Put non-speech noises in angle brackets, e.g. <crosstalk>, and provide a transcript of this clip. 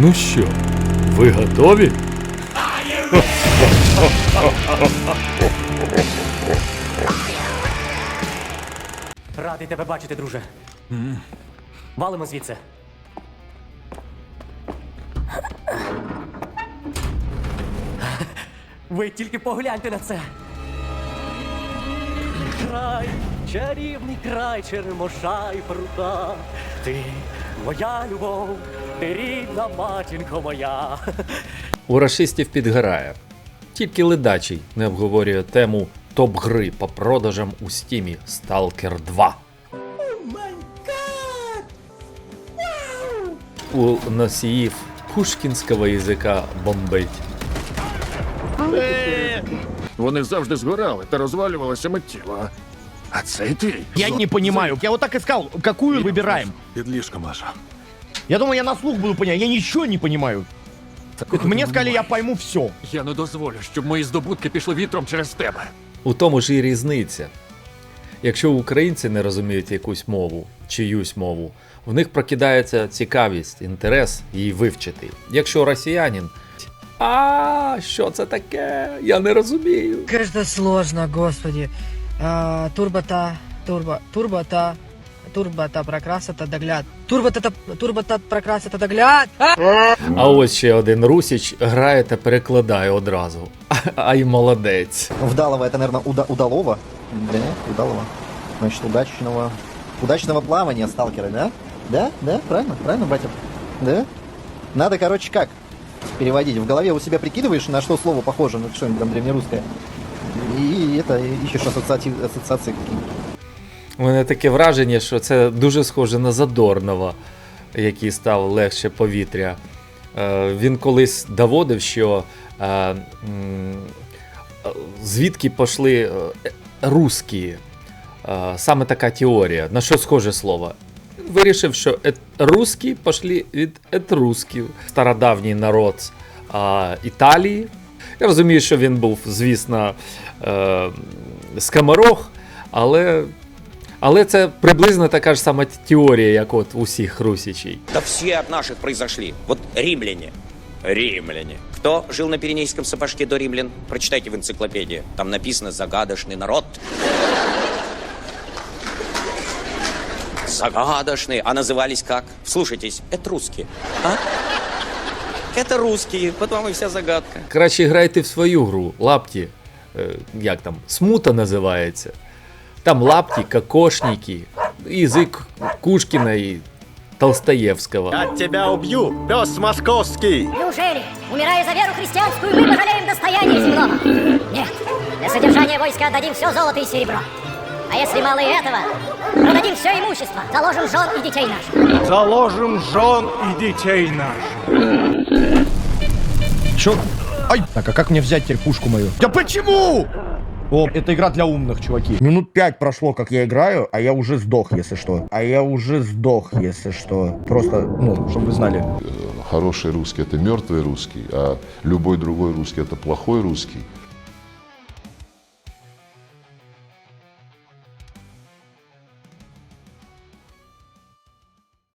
Ну що, ви готові? Радий тебе бачити, друже. Валимо звідси. Ви тільки погляньте на це. Край, чарівний край, черемоша і прута. Ти моя любов, ти рідна матінко моя. У расистів підгорає. Тільки ледачий не обговорює тему топ-гри по продажам у стімі Stalker 2. У носіїв пушкінського язика бомбить. Вони завжди згорали та розвалювалися миттєво. А цей ти. Я не понимаю. Я вот так искал, какую выбираем. Підліжка, Маша. Я думаю, я на слух буду понимать. Я ничего не понимаю. Мне сказали, я пойму все. Я не дозволю, щоб мої здобутки пішли вітром через тебе. У тому ж і різниця. Якщо українці не розуміють якусь мову, чиюсь мову, в них прокидається цікавість, інтерес її вивчити. Якщо росіянин. А, що це таке? Я не розумію. Кажется, сложно, господи А, турбота, турбо, турбота, турбота, прокраса-то догляд. Турбота, турбота, прокраса-то догляд. А! А ось ще один русіч грає та перекладає одразу. <laughs> Ай, молодець. Вдалова это, наверное, уда- удалова. Да, удалова. Значит, удачного... Удачного плавания, сталкеры, да? Да, да, правильно, правильно, батя? Да? Надо, короче, как переводить? В голове у себя прикидываешь, на что слово похоже, на что-нибудь там древнерусское. И это, ищешь ассоциатив, ассоциации какие-нибудь. У мене таке враження, що це дуже схоже на Задорнова, який став легше повітря. Е, Він колись доводив, що е, звідки пішли е, русські. Саме така теорія. На що схоже слово? Вирішив, що русські пішли від етрусків, стародавній народ Італії. Я розумію, що він був, звісно, е, скаморох, але але це приблизно така ж сама теорія, як от усіх русичей. Да все от наших произошли. Вот римляне. Римляне. Кто жил на Пиренейском сапожке до римлян? Прочитайте в энциклопедии. Там написано «загадочный народ». Загадочный. А назывались как? Слушайтесь, это русские. А? Это русские. Вот вам и вся загадка. Краще грайте в свою гру, лапті, е, як там, смута називається. Там лапті, кокошники, язик Кушкіна і Толстоєвського. тебя убью, пес московський! Неужели, умирая за веру христианскую, мы пожалеем достояния земного? Нет, для содержания войска отдадим все золото и серебро. А если мало и этого, продадим все имущество, заложим жен и детей наших. Заложим жен и детей наших. Чё? Ай! Так, а как мне взять теперь пушку мою? Да почему? О, это игра для умных, чуваки. Минут пять прошло, как я играю, а я уже сдох, если что. А я уже сдох, если что. Просто, ну, чтобы вы знали. Хороший русский – это мертвый русский, а любой другой русский – это плохой русский.